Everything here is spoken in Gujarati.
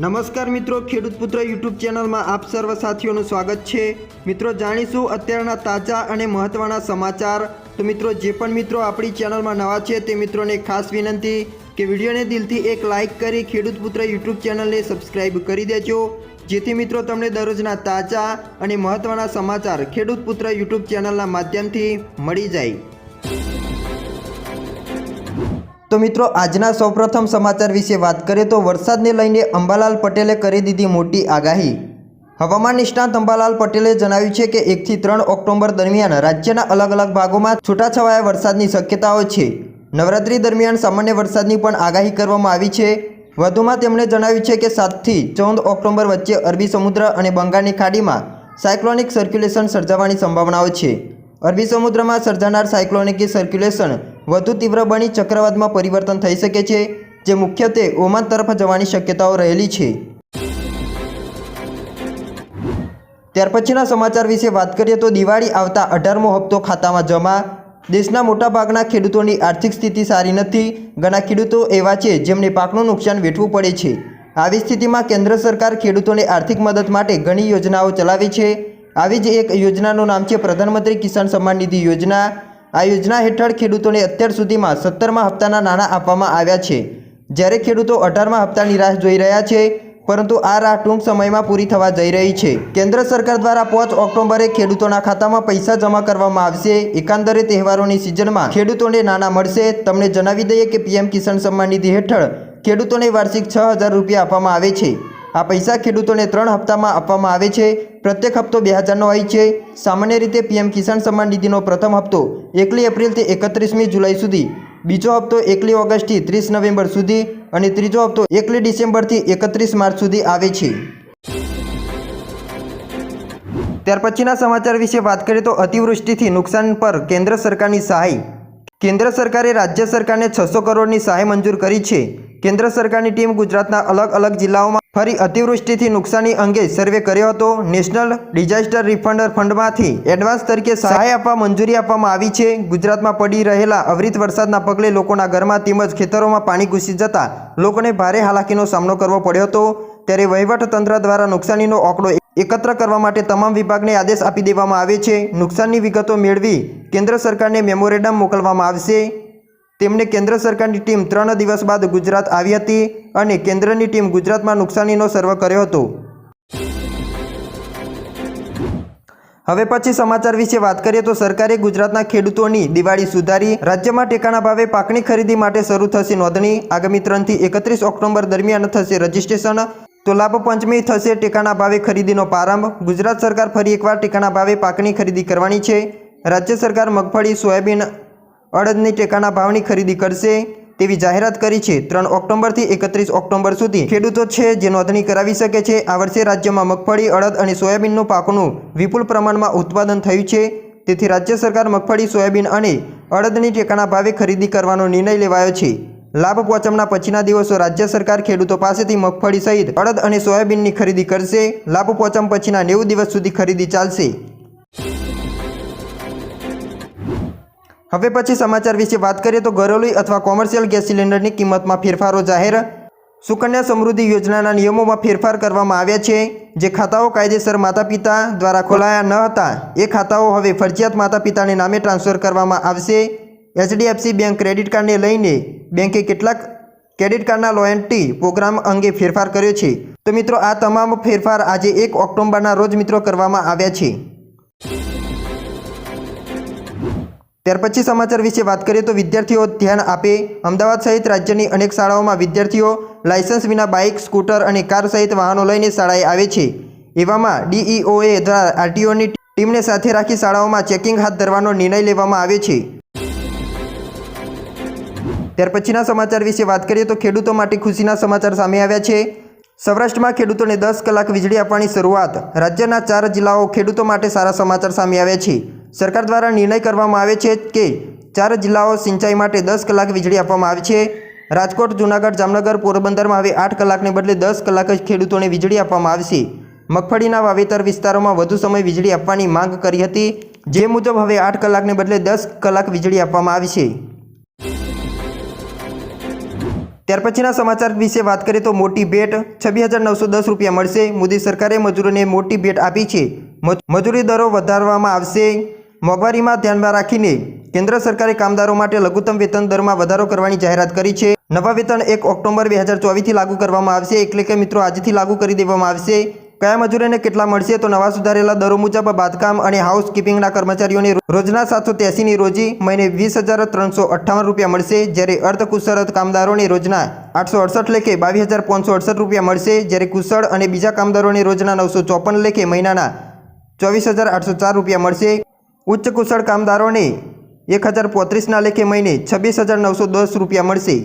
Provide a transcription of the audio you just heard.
નમસ્કાર મિત્રો, ખેડૂત પુત્ર યુટ્યુબ ચેનલમાં આપ સર્વ સાથીઓનું સ્વાગત છે. મિત્રો, જાણીશું અત્યારના તાજા અને મહત્ત્વના સમાચાર. તો મિત્રો, જે પણ મિત્રો આપણી ચેનલમાં નવા છે, તે મિત્રોને ખાસ વિનંતી કે વિડીયોને દિલથી એક લાઇક કરી ખેડૂત પુત્ર યુટ્યુબ ચેનલને સબસ્ક્રાઇબ કરી દેજો. જેથી મિત્રો, તમને દરરોજના તાજા અને મહત્ત્વના સમાચાર ખેડૂત પુત્ર યુટ્યુબ ચેનલના માધ્યમથી મળી જાય. તો મિત્રો, આજના સૌપ્રથમ સમાચાર વિશે વાત કરીએ તો વરસાદને લઈને અંબાલાલ પટેલે કરી દીધી મોટી આગાહી. હવામાન નિષ્ણાંત અંબાલાલ પટેલે જણાવ્યું છે કે એકથી ત્રણ ઓક્ટોબર દરમિયાન રાજ્યના અલગ અલગ ભાગોમાં છૂટાછવાયા વરસાદની શક્યતાઓ છે. નવરાત્રી દરમિયાન સામાન્ય વરસાદની પણ આગાહી કરવામાં આવી છે. વધુમાં તેમણે જણાવ્યું છે કે સાતથી ચૌદ ઓક્ટોબર વચ્ચે અરબી સમુદ્ર અને બંગાળની ખાડીમાં સાયક્લોનિક સર્ક્યુલેશન સર્જાવાની સંભાવનાઓ છે. અરબી સમુદ્રમાં સર્જાનાર સાયક્લોનિક સર્ક્યુલેશન વધુ તીવ્ર બની ચક્રવાતમાં પરિવર્તન થઈ શકે છે, જે મુખ્યત્વે ઓમાન તરફ જવાની શક્યતાઓ રહેલી છે. ત્યાર પછીના સમાચાર વિશે વાત કરીએ તો દિવાળી આવતા અઢારમો હપ્તો ખાતામાં જમા. દેશના મોટાભાગના ખેડૂતોની આર્થિક સ્થિતિ સારી નથી. ઘણા ખેડૂતો એવા છે, જેમને પાકનું નુકસાન વેઠવું પડે છે. આવી સ્થિતિમાં કેન્દ્ર સરકાર ખેડૂતોને આર્થિક મદદ માટે ઘણી યોજનાઓ ચલાવે છે. આવી જ એક યોજનાનું નામ છે પ્રધાનમંત્રી કિસાન સન્માન નિધિ યોજના. આ યોજના હેઠળ ખેડૂતોને અત્યાર સુધીમાં સત્તરમાં હપ્તાના નાણાં આપવામાં આવ્યા છે. જ્યારે ખેડૂતો અઢારમા હપ્તાની રાહ જોઈ રહ્યા છે, પરંતુ આ રાહ ટૂંક સમયમાં પૂરી થવા જઈ રહી છે. કેન્દ્ર સરકાર દ્વારા પાંચ ઓક્ટોબરે ખેડૂતોના ખાતામાં પૈસા જમા કરવામાં આવશે. એકાંદરે તહેવારોની સિઝનમાં ખેડૂતોને નાણાં મળશે. તમને જણાવી દઈએ કે પીએમ કિસાન સન્માન નિધિ હેઠળ ખેડૂતોને વાર્ષિક છ હજાર રૂપિયા આપવામાં આવે છે. આ પૈસા ખેડૂતોને ત્રણ હપ્તામાં આપવામાં આવે છે. પ્રત્યેક હપ્તો બે હજારનો હોય છે. સામાન્ય રીતે પીએમ કિસાન સન્માન નિધિનો પ્રથમ હપ્તો એકલી એપ્રિલથી એકત્રીસમી જુલાઈ સુધી, બીજો હપ્તો એકલી ઓગસ્ટથી ત્રીસ નવેમ્બર સુધી અને ત્રીજો હપ્તો એકલી ડિસેમ્બરથી એકત્રીસ માર્ચ સુધી આવે છે. ત્યાર પછીના સમાચાર વિશે વાત કરીએ તો અતિવૃષ્ટિથી નુકસાન પર કેન્દ્ર સરકારની સહાય. કેન્દ્ર સરકારે રાજ્ય સરકારને છસો કરોડની સહાય મંજૂર કરી છે. કેન્દ્ર સરકારની ટીમ ગુજરાતના અલગ અલગ જિલ્લાઓમાં ફરી અતિવૃષ્ટિથી નુકસાની અંગે સર્વે કર્યો હતો. નેશનલ ડિઝાસ્ટર રિફંડર ફંડમાંથી એડવાન્સ તરીકે સહાય આપવા મંજૂરી આપવામાં આવી છે. ગુજરાતમાં પડી રહેલા અવિરત વરસાદના પગલે લોકોના ઘરમાં તેમજ ખેતરોમાં પાણી ઘૂસી જતા લોકોને ભારે હાલાકીનો સામનો કરવો પડ્યો હતો. ત્યારે વહીવટ તંત્ર દ્વારા નુકસાનીનો આંકડો એકત્ર કરવા માટે તમામ વિભાગને આદેશ આપી દેવામાં આવે છે. નુકસાનની વિગતો મેળવી કેન્દ્ર સરકારને મેમોરેન્ડમ મોકલવામાં આવશે. તેમને કેન્દ્ર સરકારની ટીમ ત્રણ દિવસ બાદ ગુજરાત આવી હતી અને કેન્દ્રની ટીમ ગુજરાતમાં નુકસાનીનો સર્વે કર્યો હતો. હવે પછી સમાચાર વિશે વાત કરીએ તો સરકારે ગુજરાતના ખેડૂતોની દિવાળી સુધારી, રાજ્યમાં ટેકાના ભાવે પાકની ખરીદી માટે શરૂ થશે નોંધણી. આગામી ત્રણથી એકત્રીસ ઓક્ટોબર દરમિયાન થશે રજીસ્ટ્રેશન. તો લાભ પંચમી થશે ટેકાના ભાવે ખરીદીનો પ્રારંભ. ગુજરાત સરકાર ફરી એકવાર ટેકાના ભાવે પાકની ખરીદી કરવાની છે. રાજ્ય સરકાર મગફળી, સોયાબીન અડદની ટેકાના ભાવની ખરીદી કરશે તેવી જાહેરાત કરી છે. ત્રણ ઓક્ટોબરથી એકત્રીસ ઓક્ટોબર સુધી ખેડૂતો છે જે નોંધણી કરાવી શકે છે. આ વર્ષે રાજ્યમાં મગફળી, અડદ અને સોયાબીનનું પાકનું વિપુલ પ્રમાણમાં ઉત્પાદન થયું છે. તેથી રાજ્ય સરકાર મગફળી, સોયાબીન અને અડદની ટેકાના ભાવે ખરીદી કરવાનો નિર્ણય લેવાયો છે. લાભ પોચમના પછીના દિવસો રાજ્ય સરકાર ખેડૂતો પાસેથી મગફળી સહિત અડદ અને સોયાબીનની ખરીદી કરશે. લાભ પોચમ પછીના નેવું દિવસ સુધી ખરીદી ચાલશે. હવે પછી સમાચાર વિશે વાત કરીએ તો ઘરેલું અથવા કોમર્શિયલ ગેસ સિલિન્ડરની કિંમતમાં ફેરફારો જાહેર. સુકન્યા સમૃદ્ધિ યોજનાના નિયમોમાં ફેરફાર કરવામાં આવ્યા છે, જે ખાતાઓ કાયદેસર માતા પિતા દ્વારા ખોલાયા ન હતા. એ ખાતાઓ હવે ફરજિયાત માતા પિતાને નામે ટ્રાન્સફર કરવામાં આવશે. એચડીએફસી બેંક ક્રેડિટ કાર્ડને લઈને બેંકે કેટલાક ક્રેડિટ કાર્ડના લોયન્ટી પ્રોગ્રામ અંગે ફેરફાર કર્યો છે. તો મિત્રો, આ તમામ ફેરફાર આજે એક ઓક્ટોબરના રોજ મિત્રો કરવામાં આવ્યા છે. ત્યાર પછી સમાચાર વિશે વાત કરીએ તો વિદ્યાર્થીઓ ધ્યાન આપે. અમદાવાદ સહિત રાજ્યની અનેક શાળાઓમાં વિદ્યાર્થીઓ લાયસન્સ વિના બાઇક, સ્કૂટર અને કાર સહિત વાહનો લઈને શાળાએ આવે છે. એવામાં ડીઈઓએ દ્વારા આરટીઓની ટીમને સાથે રાખી શાળાઓમાં ચેકિંગ હાથ ધરવાનો નિર્ણય લેવામાં આવે છે. ત્યાર પછીના સમાચાર વિશે વાત કરીએ તો ખેડૂતો માટે ખુશીના સમાચાર સામે આવ્યા છે. સૌરાષ્ટ્રમાં ખેડૂતોને દસ કલાક વીજળી આપવાની શરૂઆત. રાજ્યના ચાર જિલ્લાઓ ખેડૂતો માટે સારા સમાચાર સામે આવ્યા છે. સરકાર દ્વારા નિર્ણય કરવામાં આવે છે કે ચાર જિલ્લાઓ સિંચાઈ માટે દસ કલાક વીજળી આપવામાં આવે છે. રાજકોટ, જૂનાગઢ, જામનગર, પોરબંદરમાં હવે આઠ કલાકને બદલે દસ કલાક જ ખેડૂતોને વીજળી આપવામાં આવશે. મગફળીના વાવેતર વિસ્તારોમાં વધુ સમય વીજળી આપવાની માંગ કરી હતી. જે મુજબ હવે આઠ કલાકને બદલે દસ કલાક વીજળી આપવામાં આવશે ત્યાર પછીના સમાચાર વિશે વાત કરીએ તો મોટી ભેટ છવ્વીસ હજાર નવસો દસ રૂપિયા મળશે. મોદી સરકારે મજૂરોને મોટી ભેટ આપી છે. મજ- મજૂરી દરો વધારવામાં આવશે. મોંઘવારીમાં ધ્યાનમાં રાખીને કેન્દ્ર સરકારે કામદારો માટે લઘુત્તમ વેતન દરમાં વધારો કરવાની જાહેરાત કરી છે. નવા વેતન એક ઓક્ટોબર બે હજાર ચોવીસથી લાગુ કરવામાં આવશે. એટલે કે મિત્રો, આજથી લાગુ કરી દેવામાં આવશે. કયા મજૂરોને કેટલા મળશે તો નવા સુધારેલા દરો મુજબ બાંધકામ અને હાઉસકીપિંગના કર્મચારીઓને રોજના સાતસો ત્યાસીની રોજી મહિને વીસ હજાર ત્રણસો અઠ્ઠાવન રૂપિયા મળશે. જ્યારે અર્ધકુશળ કામદારોને રોજના આઠસો અડસઠ લેખે બાવીસ હજાર પાંચસો અડસઠ રૂપિયા મળશે. જ્યારે કુશળ અને બીજા કામદારોને રોજના નવસો ચોપન લેખે મહિનાના ચોવીસ હજાર આઠસો ચાર રૂપિયા મળશે. ઉચ્ચ કુશળ કામદારોને એક હજાર પોત્રીસના લેખે મહિને છવ્વીસ હજાર નવસો દસ રૂપિયા મળશે.